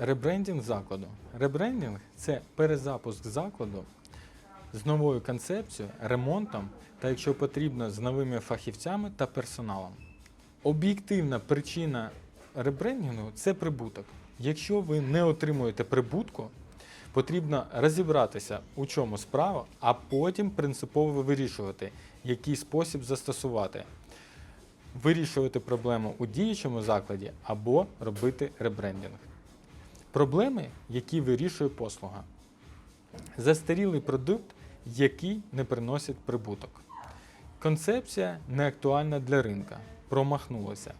Ребрендінг закладу. Ребрендінг це перезапуск закладу з новою концепцією, ремонтом та, якщо потрібно, з новими фахівцями та персоналом. Об'єктивна причина ребрендінгу це прибуток. Якщо ви не отримуєте прибутку, потрібно розібратися, у чому справа, а потім принципово вирішувати, який спосіб застосувати. Вирішувати проблему у діючому закладі або робити ребрендінг. Проблеми, які вирішує послуга. Застарілий продукт, який не приносить прибуток. Концепція не актуальна для ринка. Промахнулося.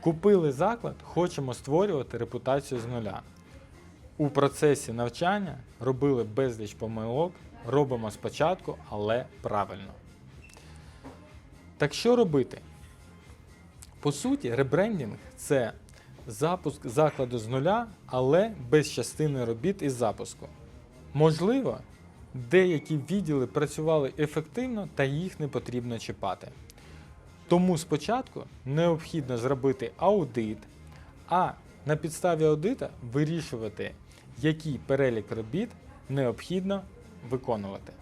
Купили заклад, хочемо створювати репутацію з нуля. У процесі навчання робили безліч помилок, робимо спочатку, але правильно. Так що робити? По суті, ребрендінг це запуск закладу з нуля, але без частини робіт із запуску. Можливо, деякі відділи працювали ефективно та їх не потрібно чіпати. Тому спочатку необхідно зробити аудит, а на підставі аудита вирішувати, який перелік робіт необхідно виконувати.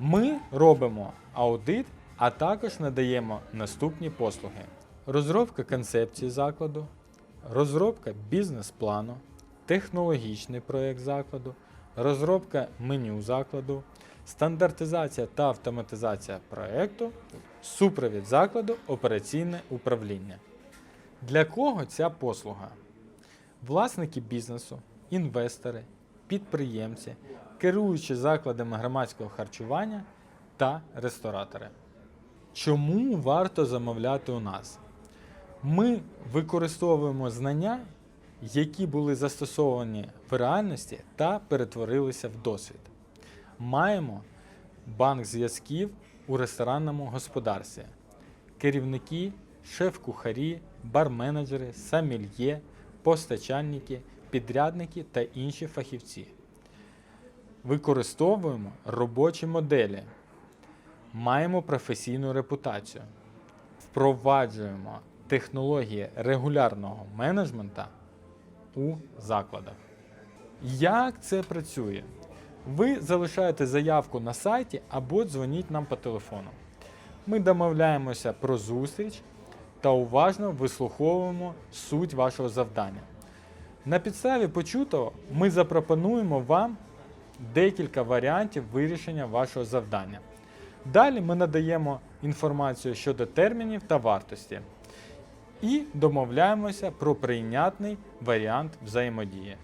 Ми робимо аудит, а також надаємо наступні послуги: розробка концепції закладу, розробка бізнес-плану, технологічний проєкт закладу, розробка меню закладу, стандартизація та автоматизація проєкту, супровід закладу, операційне управління. Для кого ця послуга? Власники бізнесу, інвестори, підприємці, керуючі закладами громадського харчування та ресторатори. Чому варто замовляти у нас? Ми використовуємо знання, які були застосовані в реальності та перетворилися в досвід. Маємо банк зв'язків у ресторанному господарстві, керівники, шеф-кухарі, бар-менеджери, самільє, постачальники, підрядники та інші фахівці. Використовуємо робочі моделі, маємо професійну репутацію, впроваджуємо технології регулярного менеджмента у закладах. Як це працює? Ви залишаєте заявку на сайті або дзвоніть нам по телефону. Ми домовляємося про зустріч та уважно вислуховуємо суть вашого завдання. На підставі почутого ми запропонуємо вам декілька варіантів вирішення вашого завдання. Далі ми надаємо інформацію щодо термінів та вартості і домовляємося про прийнятний варіант взаємодії.